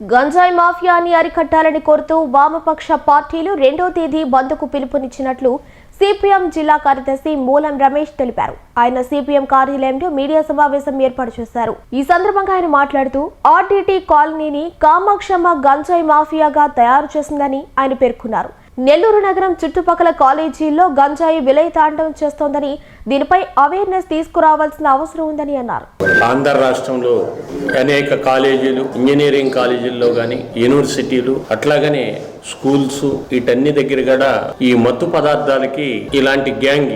గంజాయి మాఫియాని అరికట్టాలని కోరుతూ వామపక్ష పార్టీలు రెండో తేదీ బంద్కు పిలుపునిచ్చినట్లు సిపిఎం జిల్లా కార్యదర్శి మూలం రమేష్ తెలిపారు. ఆయన సిపిఎం కార్యాలయంలో మీడియా సమావేశం ఏర్పాటు చేశారు. ఈ సందర్భంగా ఆయన మాట్లాడుతూ ఆర్టీటీ కాలనీని కామాక్షమ్మ గంజాయి మాఫియాగా తయారు చేసిందని ఆయన పేర్కొన్నారు. నెల్లూరు నగరం చుట్టుపక్కల కాలేజీల్లో గంజాయి విలయతాండవం చేస్తోందని దీనిపై అవేర్నెస్ తీసుకురావాల్సిన అవసరం ఉందని అన్నారు. ఆంధ్ర రాష్ట్రంలో అనేక కాలేజీలు ఇంజనీరింగ్ కాలేజీల్లో కానీ యూనివర్సిటీలు అట్లాగనే స్కూల్స్ వీటన్ని దగ్గర కూడా ఈ మత్తు పదార్థాలకి ఇలాంటి గ్యాంగ్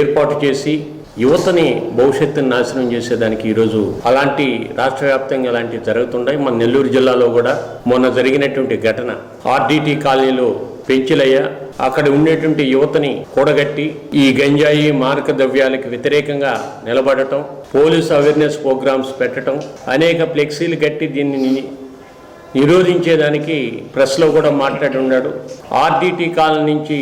ఏర్పాటు చేసి యువతని భవిష్యత్తుని నాశనం చేసేదానికి ఈరోజు అలాంటి రాష్ట్ర వ్యాప్తంగా ఇలాంటివి జరుగుతుంటాయి మన నెల్లూరు జిల్లాలో కూడా మొన్న జరిగినటువంటి ఘటన. ఆర్డిటి కాలనీలో పెంచిలయ్య. అక్కడ ఉండేటువంటి యువతని కూడగట్టి ఈ గంజాయి మారక ద్రవ్యాలకు వ్యతిరేకంగా నిలబడటం పోలీస్ అవేర్నెస్ ప్రోగ్రామ్స్ పెట్టడం అనేక ఫ్లెక్సీలు కట్టి దీన్ని నిరోధించేదానికి ప్రెస్లో కూడా మాట్లాడి ఉన్నాడు. ఆర్డీటీ కాలం నుంచి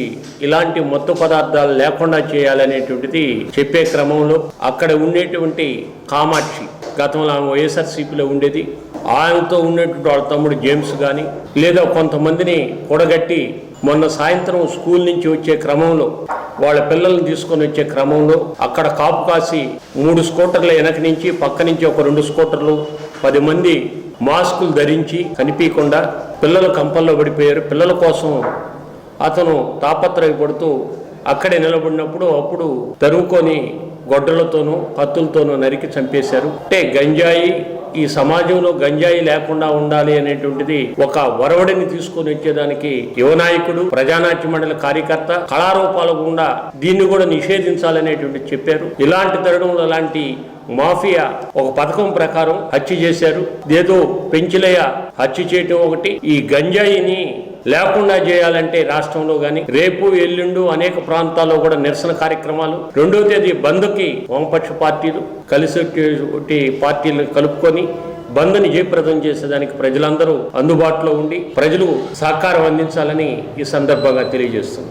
ఇలాంటి మత్తు పదార్థాలు లేకుండా చేయాలనేటువంటిది చెప్పే క్రమంలో అక్కడ ఉండేటువంటి కామాక్షి గతంలో ఆమె వైఎస్ఆర్సీపీలో ఉండేది. ఆయనతో ఉన్నటువంటి వాళ్ళ తమ్ముడు జేమ్స్ కానీ లేదా కొంతమందిని కూడగట్టి మొన్న సాయంత్రం స్కూల్ నుంచి వచ్చే క్రమంలో వాళ్ళ పిల్లల్ని తీసుకొని వచ్చే క్రమంలో అక్కడ కాపు కాసి మూడు స్కూటర్ల వెనక నుంచి పక్క నుంచి ఒక రెండు స్కూటర్లు పది మంది మాస్కులు ధరించి కనిపించకుండా పిల్లలు కంపల్లో పడిపోయారు. పిల్లల కోసం అతను తాపత్రయపడుతూ అక్కడే నిలబడినప్పుడు అప్పుడు తరుముకొని గొడ్డలతోనూ కత్తులతోనూ నరికి చంపేశారు. అంటే గంజాయి ఈ సమాజంలో గంజాయి లేకుండా ఉండాలి అనేటువంటిది ఒక వరవడిని తీసుకొని వచ్చేదానికి యువనాయకుడు ప్రజానాట్య మండలి కార్యకర్త కళారూపాల గుండా దీన్ని కూడా నిషేధించాలనేటువంటి చెప్పారు. ఇలాంటి తరుణంలో అలాంటి మాఫియా ఒక పథకం ప్రకారం హత్య చేశారు. ఏదో పెంచిలయ్య హత్య చేయటం ఒకటి. ఈ గంజాయిని లేకుండా చేయాలంటే రాష్ట్రంలో గాని రేపు ఎల్లుండు అనేక ప్రాంతాల్లో కూడా నిరసన కార్యక్రమాలు. రెండో తేదీ బంద్కి వామపక్ష పార్టీలు కలిసి వచ్చే పార్టీలను కలుపుకొని బంద్ని జయప్రదం చేసేదానికి ప్రజలందరూ అందుబాటులో ఉండి ప్రజలు సహకారం అందించాలని ఈ సందర్భంగా తెలియజేస్తుంది